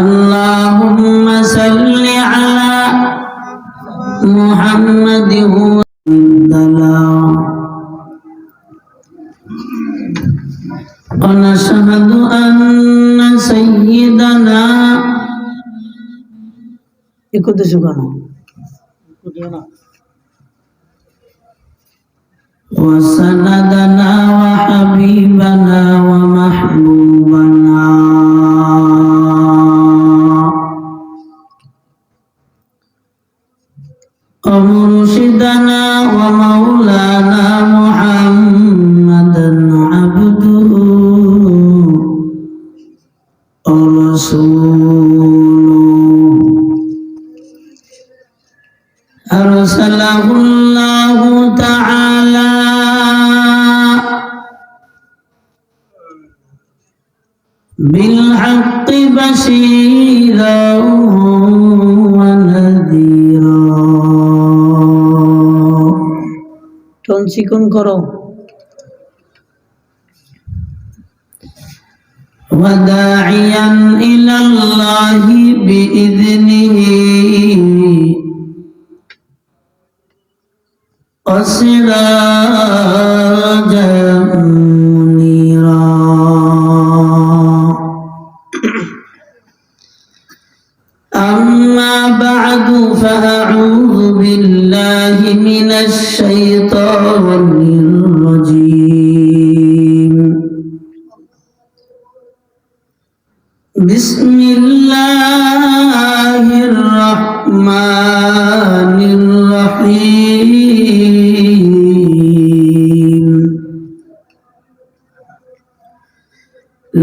اللهم صل على محمد ونشهد أن سيدنا يكون سبحانه وسندنا وحبيبنا ومحبوبنا. ومرشدنا ومولانا محمدا চিকন করো وداعيا إلى الله بإذنه وسراجا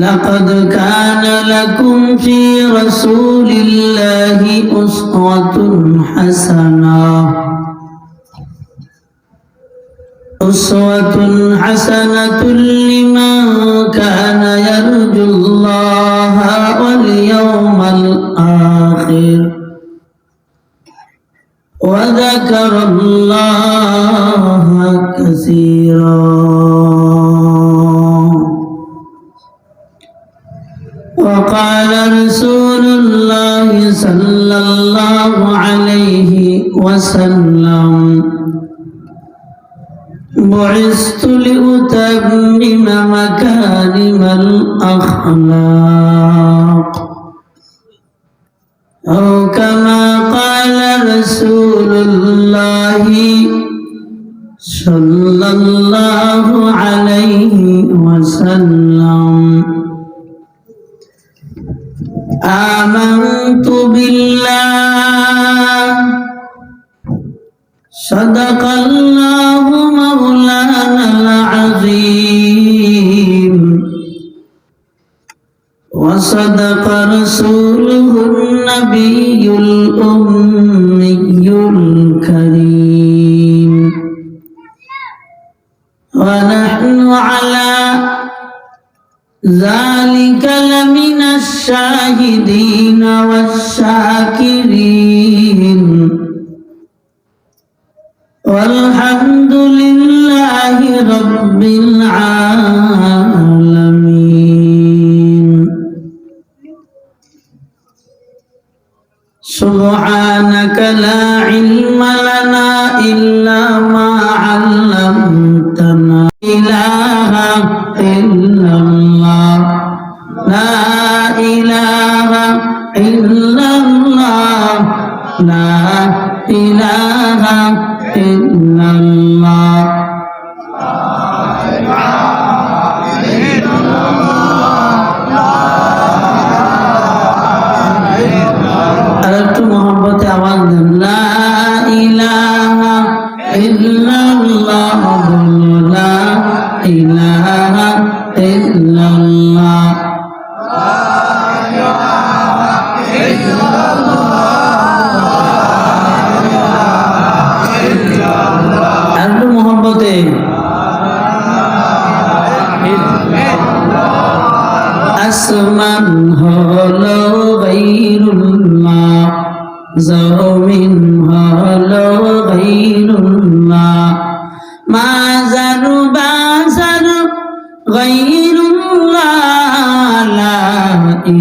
لقد كان لكم في رسول الله أسوة حسنة. أسوة حسنة لمن كان يرجو الله واليوم الآخر. وذكر الله كثيرا. وسلم بعثت لأتمم مكارم الأخلاق أو كما قال رسول الله صلى الله عليه وسلم آمنت بالله صدق الله مولانا العظيم وصدق رسوله النبي الأمي الكريم ونحن على ذلك لمن الشاهدين والشاكرين ইলাহা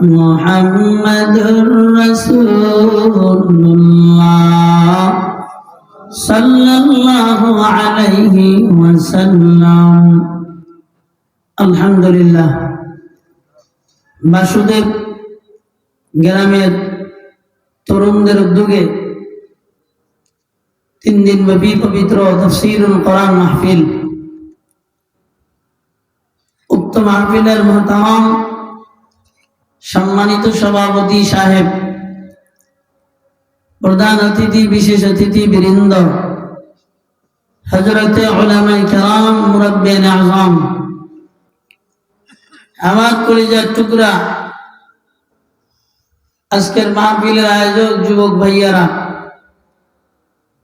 محمد رسول الله صلى الله عليه وسلم الحمد لله বাসুদেব গ্রামের তরুণদের উদ্যোগে তিন দিন ব্যাপী পবিত্র তফসিরুল কোরআন মাহফিল উক্ত মাহফিলের মহতাম সম্মানিত সভাপতি সাহেব, প্রধান অতিথি, বিশেষ অতিথি বৃন্দ হজরতে আজম, আমার কলিজার টুকরা, আজকের মাহফিলের আয়োজক যুবক ভাইয়ারা,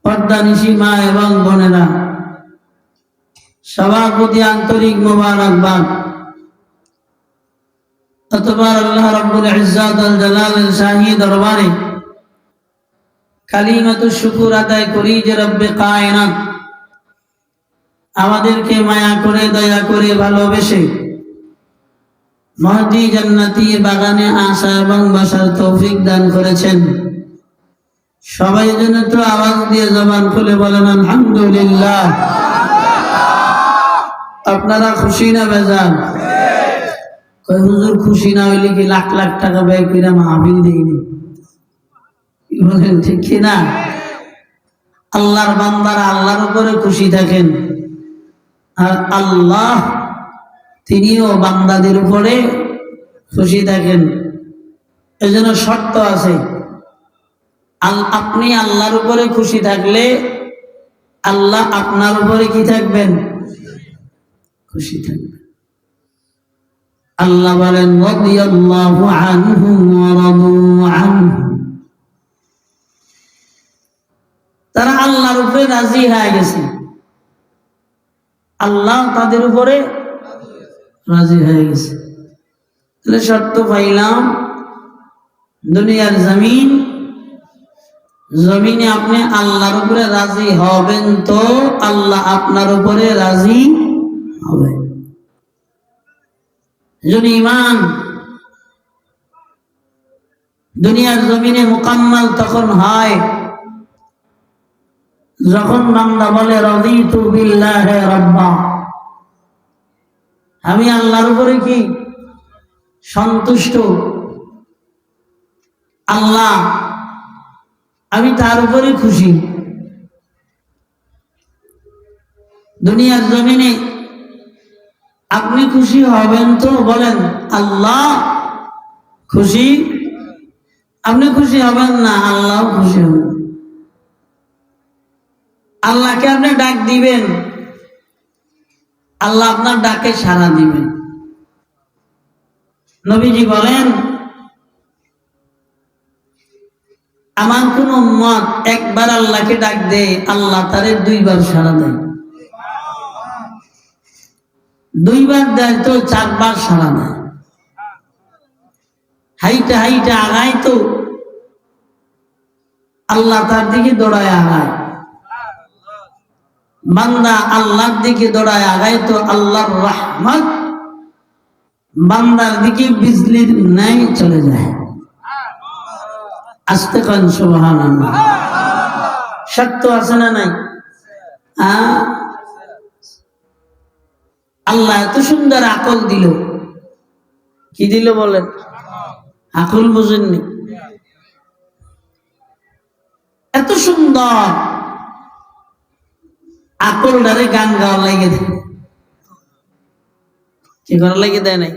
পর্দা নিশি মা এবং বোনেরা, সভাপতি আন্তরিক মোবারকবাদ। আল্লাহ রব্বুল ইজ্জাত আল শাহী দরবারে শুকুর আদায় করি যে রব্বে কায়নাত, আমাদেরকে মায়া করে, দয়া করে, ভালোবেসে মহদি জান্নাতি বাগানে আসা এবং বসার তৌফিক দান করেছেন। সবাই যেন একটু আওয়াজ দিয়ে জবান খুলে বলেন, আলহামদুলিল্লাহ। আপনারা খুশি না বেজান হুজুর, খুশি না হইলে কি লাখ লাখ টাকা ব্যয় করে মাহবিল দিইনি? বলেন, ঠিক কি না? আল্লাহর বান্দারা আল্লাহর উপরে খুশি থাকেন। আর আল্লাহ তিনিও বান্দাদের উপরে খুশি থাকেন। এজন্য শর্ত আছে আপনি আল্লাহর উপরে খুশি থাকলে আল্লাহ আপনার উপরে কি থাকবেন? খুশি থাকবেন। আল্লাহ বলেন তারা আল্লাহর উপরে রাজি হয়ে গেছে। আল্লাহ তাদের উপরে রাজি হয়ে গেছে। তাহলে শর্ত পাইলাম, দুনিয়ার জমিন, জমিনে আপনি আল্লাহর উপরে রাজি হবেন তো আল্লাহ আপনার উপরে রাজি হবে। যদি ইমান দুনিয়ার জমিনে মোকাম্মল তখন হয়, যখন বান্দা বলে, রদিতু বিল্লাহে রব্বা। আমি আল্লাহর উপরে কি সন্তুষ্ট? আল্লাহ, আমি তার উপরে খুশি। দুনিয়ার জমিনে আপনি খুশি হবেন তো? বলেন, আল্লাহ খুশি? আপনি খুশি হবেন না? আল্লাহ খুশি হবেন। আল্লাহকে আপনি ডাক দিবেন। আল্লাহ আপনার ডাকে সাড়া দিবেন। নবীজি বলেন, আমার কোন মত একবার আল্লাহকে ডাক দেয়, আল্লাহ তারে দুইবার সাড়া দেয়। দুইবার দেয় তো চারবার সারা দেয় হাইটা হাইটা আগায় তো আল্লাহ তার দিকে দৌড়ায় আগায়। বান্দা আল্লাহর দিকে দৌড়ায় আগায় তো আল্লাহর রহমত বান্দার দিকে বিজলির ন্যায় চলে যায়। আসতে কান সুবহান সত্য আছে না নাই? আ? আল্লাহ এত সুন্দর আকল দিল। কি দিল বলেন? আকল বুঝেননি। এত সুন্দর। আকল ডারে গান গাওয়ার লাগে কি করার লাগে দেয় নাই?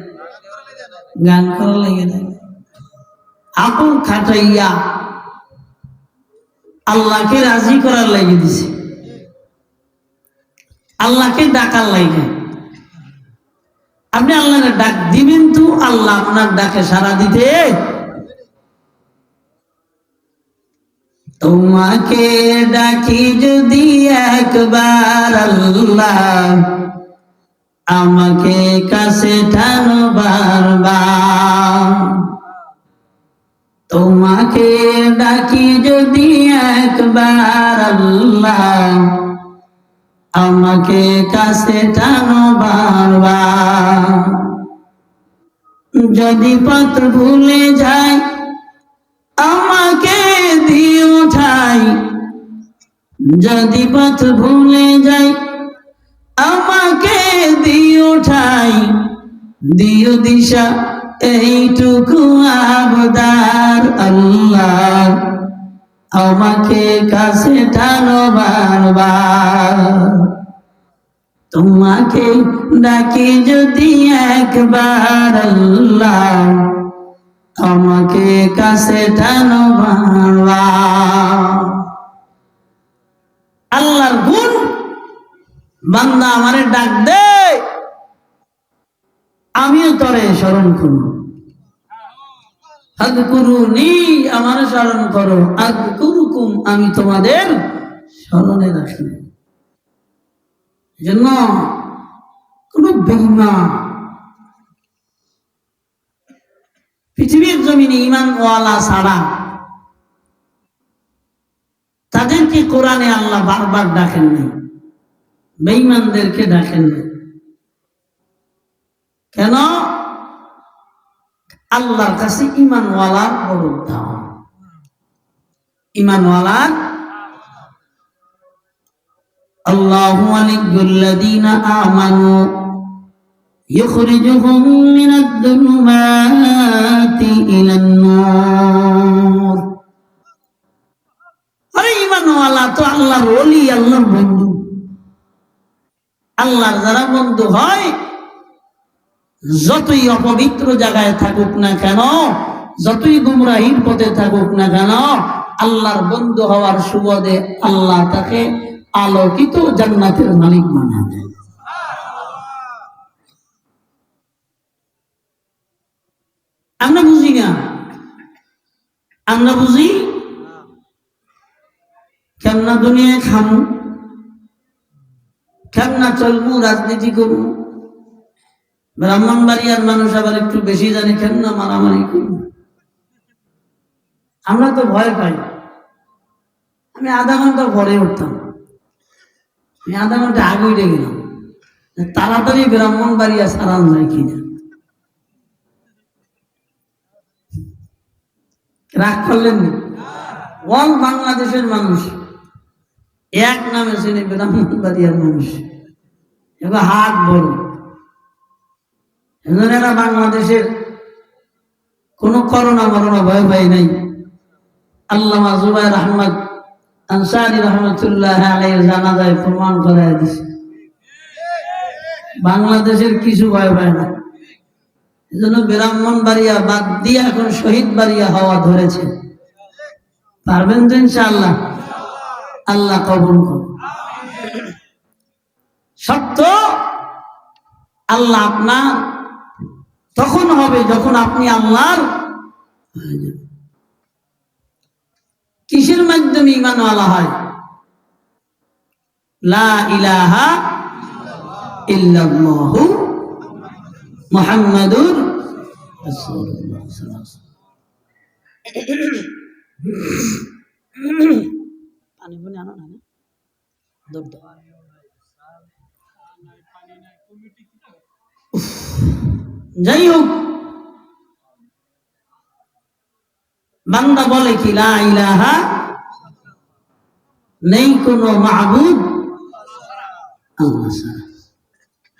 গান করার লাগে দেয়। আকল খাটাইয়া আল্লাহকে রাজি করার লাগে দিছে। আল্লাহকে ডাকার লাগে আপনি আল্লাহকে ডাক দিবেন তো, আল্লাহ আপনার ডাকে সারা দিতে। তোমাকে ডাকি যদি একবার আল্লাহ, আমাকে কাছে টানো বারবার তোমাকে ডাকি যদি একবার আল্লাহ আমাকে কাছে টানো বারবার। যদি পথ ভুলে যাই, আমাকে দিও ঠাই। যদি পথ ভুলে যাই, আমাকে দিও ঠাই। দিও দিশা, এইটুকু আবদার আল্লাহ। আমাকে কাছে টানো বারবার। তোমাকে ডাকি যদি একবার আল্লাহ, আমাকে কাছে টানো বারবার। আল্লাহর গুণ, বান্দা আমারে ডাক দে। আমিও তরে স্মরণ করব। আমার স্মরণ করো। আগ কুরুকুম আমি তোমাদের স্মরণে রাখি। জন্য কোন বেইমা পৃথিবীর জমিনে ইমানওয়ালা ছাড়া তাদেরকে কোরআনে আল্লাহ বারবার ডাকেন নাই। বেঈমানদেরকে ডাকেন নাই। কেন? আল্লাহর কাছে ইমানওয়ালার বড় দাম ইমানওয়ালার আল্লাহু আলিয়্যুল্লাযীনা আমানু يخرجهم من الظلمات إلى النور আরে ইমানওয়ালা তো আল্লাহর ওলি আল্লাহর বন্ধু আল্লাহর যারা বন্ধু হয় যতই অপবিত্র জায়গায় থাকুক না কেন, যতই গুমরাহির পথে থাকুক না কেন, আল্লাহর বন্ধু হওয়ার সুবাদে আল্লাহ তাকে আলোকিত জান্নাতের মালিক বানা দেয়। আমরা বুঝি না। আমরা বুঝি? কেমনা দুনিয়ায় খামু, কেমনা চলমু, রাজনীতি করব ব্রাহ্মণবাড়িয়ার মানুষ আবার একটু বেশি জানি জানে কেমনা মারামারি আমরা তো ভয় পাই। আমি আধা ঘণ্টা পরে উঠতাম। আমি আধা ঘণ্টা আগে উঠে গেলাম। তাড়াতাড়ি ব্রাহ্মণবাড়িয়া সারান যায় কিনা। রাগ করলেন না? অল বাংলাদেশের মানুষ। এক নামে চিনি ব্রাহ্মণবাড়িয়ার মানুষ। এবার হাত বড় এরা বাংলাদেশের কোন করোনা মরণা ভয় ভয় নাই। আল্লামা জুবাইর আহমদ আনসারি রহমতুল্লাহ জানাজায় প্রমাণ করায় দিছে। বাংলাদেশের কিছু ভয় ভয় না। এজন্য ব্রাহ্মণ বাড়িয়া বাদ দিয়ে এখন শহীদ বাড়িয়া হওয়া ধরেছে। পারবেন তো ইনশাআল্লাহ? আল্লাহ কবুল করুন। সত্য, আল্লাহ আপনার তখন হবে যখন আপনি আল্লাহর কিসের মাধ্যমে ইমান ইমানওয়ালা হয়? লা ইলাহা ইল্লাল্লাহু মুহাম্মাদুর। যাই হোক বান্দা বলে কি ইলাহা নেই কোনো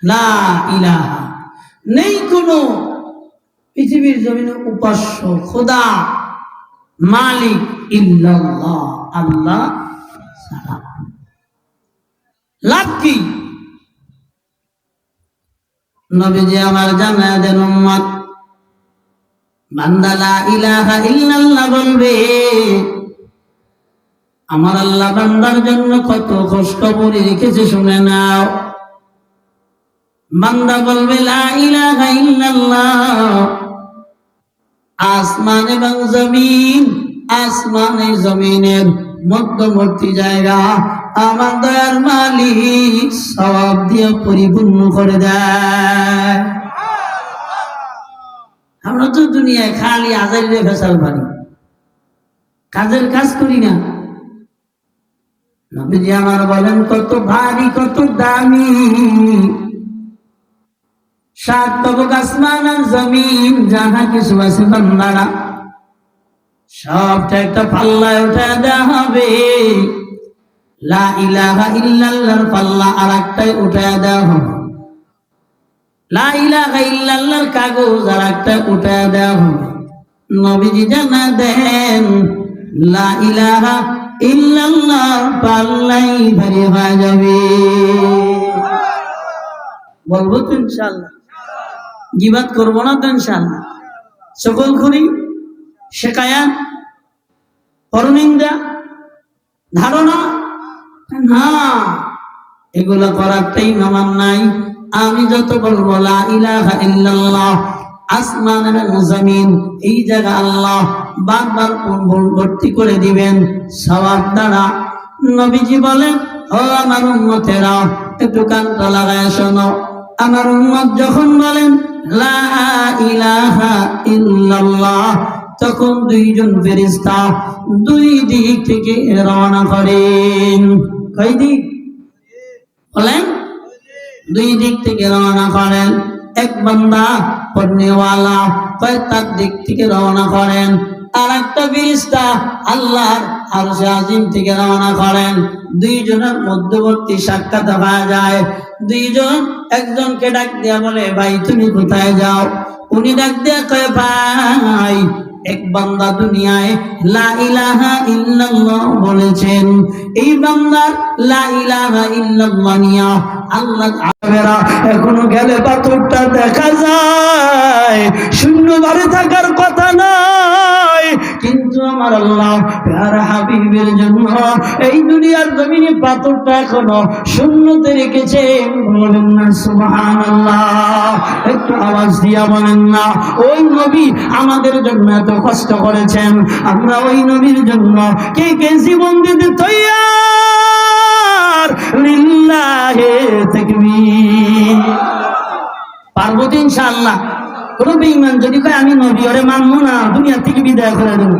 লা ইলাহা নেই কোনো পৃথিবীর জমিনে উপাস্য, খোদা, মালিক ইল্লাল্লাহ, আল্লাহ লাভ কি? নবীজি আমার জানা দেন উম্মত। বান্দা লা ইলাহা ইল্লাল্লাহ বলবে, আমার আল্লাহ বান্দার জন্য কত খোঁজখবরই রেখেছে শুনে নাও। বান্দা বলবে, লা ইলাহা ইল্লাল্লাহ, আসমান এবং জমিন, আসমানে জমিনের মধ্যবর্তী জায়গা আমার দয়ার মালিক সব দিয়ে পরিপূর্ণ করে দেয়। আমরা তো দুনিয়ায় খালি আজারিরে ফেসাল পারি। কাজের কাজ করি না। নবীজি আমার বলেন, কত ভারী, কত দামি। সাত তবক আসমান জমিন, যাহা কিছু আছে বান্দারা, সবটা একটা পাল্লায় উঠে দেওয়া হবে। লা ইলাহা ইল্লাল্লাহর পাল্লা দেওয়া লা ইলাহা কাগজ দেওয়া হবে জানা দেন, লা ইলাহা পাল্লাই যাবে। বলব তো ইনশাল্লাহ গিবাত করব না তো ইনশাল্লাহ সকল খুনি শেখায়াত পরনিন্দা, ধারণা এগুলো আমার নাই। আমি যত বলব আসমান এবং জমিন, এই জায়গা আল্লাহ বারবার ভর্তি করে দিবেন। সবার দ্বারা নবীজি বলেন, ও আমার একটু লাগায় শোনো। আমার উম্মত যখন বলেন, লা ইলাহা তখন দুইজন ফেরিস্তা দুই দিক থেকে রওনা করেন দিক? বলেন। দুই দিক থেকে রওনা করেন। এক বান্দা পড়নেওয়ালা কয় তার দিক থেকে রওনা করেন। আর একটা ফিরিস্তা আল্লাহর আরশে আজিম থেকে রওনা করেন। দুইজনের মধ্যবর্তী সাক্ষাৎ হওয়া যায়। দুইজন একজনকে ডাক দিয়া বলে, ভাই, তুমি কোথায় যাও? উনি ডাক দিয়া কয়, ভাই এক বান্দা দুনিয়ায়, লা ইলাহা ইল্লাল্লাহ বলেছেন, এই বান্দার লা ইলাহা ইল্লাল্লাহ নিয়া আল্লাহ আবেরা এখনও গেলে পাথরটা দেখা যায়। শূন্য থাকার কথা কিন্তু আমার আল্লাহ হাবিবের জন্য এই দুনিয়ার জমিনে পাথরটা এখনও শূন্যতে রেখেছে। বলেন না একটু আওয়াজ দিয়া বলেন না, ওই নবী আমাদের জন্য এত কষ্ট করেছেন। আমরা ওই নবীর জন্য কে কে জীবন দিতে তৈয়ার? লিল্লাহে তাকবীর। পারব তো ইনশাআল্লাহ। কোন বেঈমান যদি কয়, আমি নবী, ওরে মানবো না, দুনিয়া থেকে বিদায় করে দেবো।